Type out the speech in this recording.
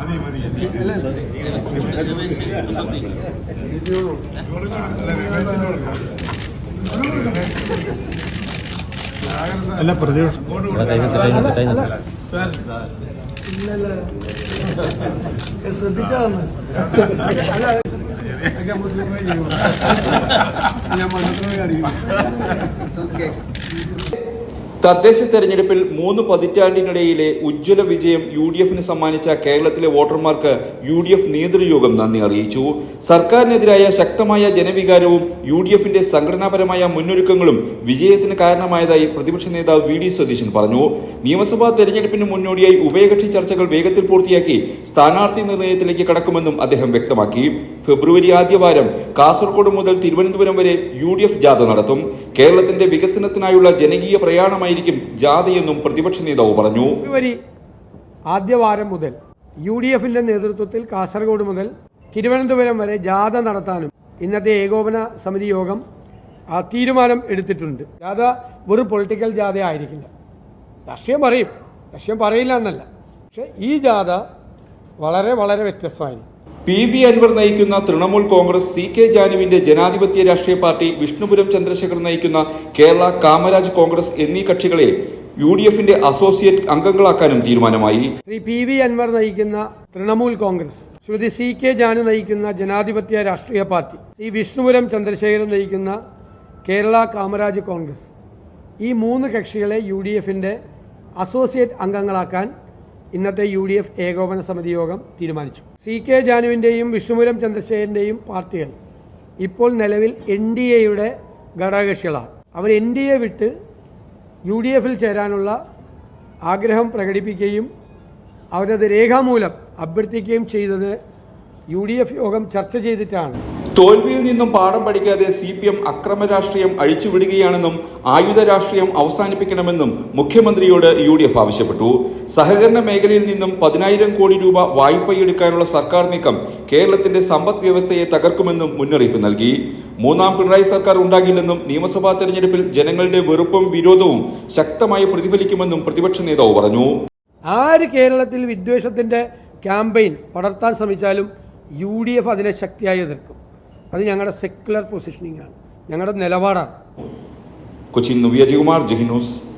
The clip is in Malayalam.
മതി മതി. അല്ല പ്രതിപക്ഷം ശ്രദ്ധിച്ചാണ് ഞാൻ മനസ്സിലായി കാണിക്കും തദ്ദേശ തെരഞ്ഞെടുപ്പിൽ മൂന്ന് പതിറ്റാണ്ടിനിടയിലെ ഉജ്ജ്വല വിജയം യു ഡി എഫിന് സമ്മാനിച്ച കേരളത്തിലെ വോട്ടർമാർക്ക് യു ഡി എഫ് നേതൃയോഗം നന്ദി അറിയിച്ചു. സർക്കാരിനെതിരായ ശക്തമായ ജനവികാരവും യു ഡി എഫിന്റെ സംഘടനാപരമായ മുന്നൊരുക്കങ്ങളും വിജയത്തിന് കാരണമായതായി പ്രതിപക്ഷ നേതാവ് വി ഡി സതീശൻ പറഞ്ഞു. നിയമസഭാ തെരഞ്ഞെടുപ്പിന് മുന്നോടിയായി ഉഭയകക്ഷി ചർച്ചകൾ വേഗത്തിൽ പൂർത്തിയാക്കി സ്ഥാനാർത്ഥി നിർണയത്തിലേക്ക് കടക്കുമെന്നും അദ്ദേഹം വ്യക്തമാക്കി. ഫെബ്രുവരി ആദ്യവാരം കാസർഗോഡ് മുതൽ തിരുവനന്തപുരം വരെ യു ജാഥ നടത്തും. കേരളത്തിന്റെ വികസനത്തിനായുള്ള ജനകീയ പ്രയാണമായിരിക്കും ജാഥയെന്നും പ്രതിപക്ഷ നേതാവ് പറഞ്ഞു. ഫെബ്രുവരി ആദ്യവാരം മുതൽ യു ഡി എഫിന്റെ നേതൃത്വത്തിൽ കാസർഗോഡ് മുതൽ തിരുവനന്തപുരം വരെ ജാഥ നടത്താനും ഇന്നത്തെ ഏകോപന സമിതി യോഗം ആ തീരുമാനം എടുത്തിട്ടുണ്ട്. ജാഥ ഒരു പൊളിറ്റിക്കൽ ജാഥ ആയിരിക്കില്ല. രാഷ്ട്രീയം പറയും. രാഷ്ട്രീയം പറയില്ല എന്നല്ല. പക്ഷെ ഈ ജാഥ വളരെ വളരെ വ്യത്യസ്തമായിരിക്കും. പി ബി അൻവർ നയിക്കുന്ന തൃണമൂൽ കോൺഗ്രസ് സി കെ ജാനുവിന്റെ ജനാധിപത്യ രാഷ്ട്രീയ പാർട്ടി വിഷ്ണുപുരം ചന്ദ്രശേഖർ നയിക്കുന്ന കേരള കാമരാജ് കോൺഗ്രസ് എന്നീ കക്ഷികളെ യു ഡി എഫിന്റെ അസോസിയേറ്റ് അംഗങ്ങളാക്കാനും തീരുമാനമായി. ശ്രീ പി വി അൻവർ നയിക്കുന്ന തൃണമൂൽ കോൺഗ്രസ് ശ്രുതി സി കെ ജാനു നയിക്കുന്ന ജനാധിപത്യ രാഷ്ട്രീയ പാർട്ടി ശ്രീ വിഷ്ണുപുരം ചന്ദ്രശേഖരൻ നയിക്കുന്ന കേരള കാമരാജ് കോൺഗ്രസ്. ഈ മൂന്ന് കക്ഷികളെ യു ഡി എഫിന്റെ അസോസിയേറ്റ് അംഗങ്ങളാക്കാൻ ഇന്നത്തെ യു ഡി എഫ് ഏകോപന സമിതി യോഗം തീരുമാനിച്ചു. സി കെ ജാനുവിന്റെയും വിഷ്ണുപുരം ചന്ദ്രശേഖരന്റെയും പാർട്ടികൾ ഇപ്പോൾ നിലവിൽ എൻ ഡി എയുടെ ഘടകകക്ഷികളാണ്. അവർ എൻ ഡി എ വിട്ട് യു ഡി എഫിൽ ചേരാനുള്ള ആഗ്രഹം പ്രകടിപ്പിക്കുകയും അവരത് രേഖാമൂലം അഭ്യർത്ഥിക്കുകയും ചെയ്തത് യു ഡി എഫ് യോഗം ചർച്ച ചെയ്തിട്ടാണ്. തോൽവിയിൽ നിന്നും പാഠം പഠിക്കാതെ സി പി എം അക്രമ രാഷ്ട്രീയം അഴിച്ചുവിടുകയാണെന്നും ആയുധ രാഷ്ട്രീയം അവസാനിപ്പിക്കണമെന്നും മുഖ്യമന്ത്രിയോട് യു ഡി എഫ് ആവശ്യപ്പെട്ടു. സഹകരണ മേഖലയിൽ നിന്നും പതിനായിരം കോടി രൂപ വായ്പയെടുക്കാനുള്ള സർക്കാർ നീക്കം കേരളത്തിന്റെ സമ്പദ് വ്യവസ്ഥയെ തകർക്കുമെന്നും മുന്നറിയിപ്പ് നൽകി. മൂന്നാം പിണറായി സർക്കാർ ഉണ്ടാകില്ലെന്നും നിയമസഭാ തെരഞ്ഞെടുപ്പിൽ ജനങ്ങളുടെ വെറുപ്പും വിരോധവും ശക്തമായി പ്രതിഫലിക്കുമെന്നും പ്രതിപക്ഷ നേതാവ് പറഞ്ഞു. ആര് കേരളത്തിൽ വിദ്വേഷത്തിന്റെ ക്യാമ്പയിൻ പടർത്താൻ ശ്രമിച്ചാലും യു ഡി എഫ് അതിനെ ശക്തിയായി എതിർക്കും. അത് ഞങ്ങളുടെ സെക്യുലർ പൊസിഷനിങ് ആണ്. ഞങ്ങളുടെ നിലപാടാണ്. കൊച്ചിൻ നവ്യ ജയകുമാർ ജഹിനൂസ്